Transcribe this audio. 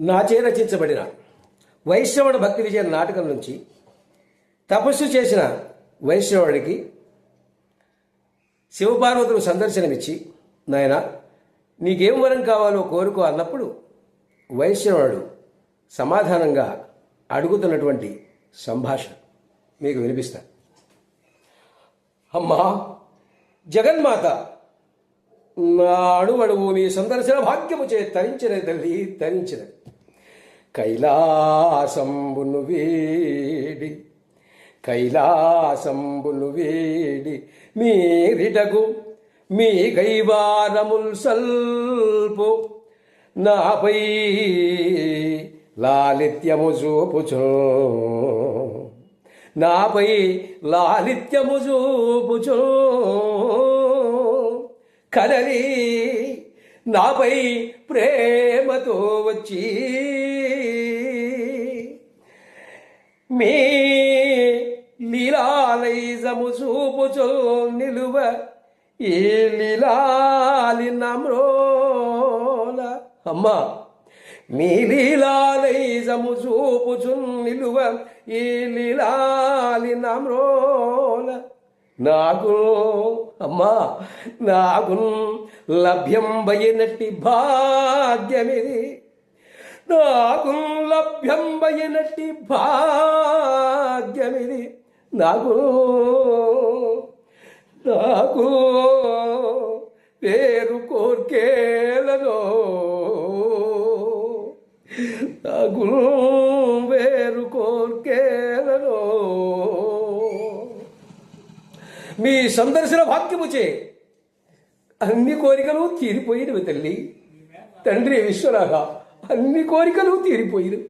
నాచే రచించబడిన వైష్ణవుడ భక్తి విజయ నాటకం నుంచి తపస్సు చేసిన వైష్ణవుడికి శివపార్వతులు సందర్శనమిచ్చి నాయన నీకేం వరం కావాలో కోరుకో అన్నప్పుడు వైష్ణవుడు సమాధానంగా అడుగుతున్నటువంటి సంభాషణ మీకు వినిపిస్తా. అమ్మా జగన్మాత నా అణువణువు నీ సందర్శన భాగ్యము చే తరించిన తల్లి తరించిన కైలాసంబును వేడి కైలాసంబును వేడి మీరిటగు మీ గైవారముల్ సల్పు నాపై లాలిత్యము చూపుచు. నాపై లాలిత్యము చూపుచు. కదలి నాపై ప్రేమతో వచ్చి మీ లీలాలైజము చూపుచో నిలువ ఈ లీలాలి నమ్రోల. అమ్మా మీ లీలాలైజము చూపుచు నిలువ ఈ లీలాలి నమ్రోల. నాకు అమ్మా నాకు లభ్యం భయనట్టి భాగ్యమిది. నాకు లభ్యం భాగ్యమిది. నాకు నాకు పేరు కోర్కేలలో. నాకు వేరు కోర్కేలలో. మీ సందర్శన వాక్యముచే అన్ని కోరికలు తీరిపోయినవి తల్లి. తండ్రి విశ్వరాగా అన్ని కోరికలు తీరిపోయిరు.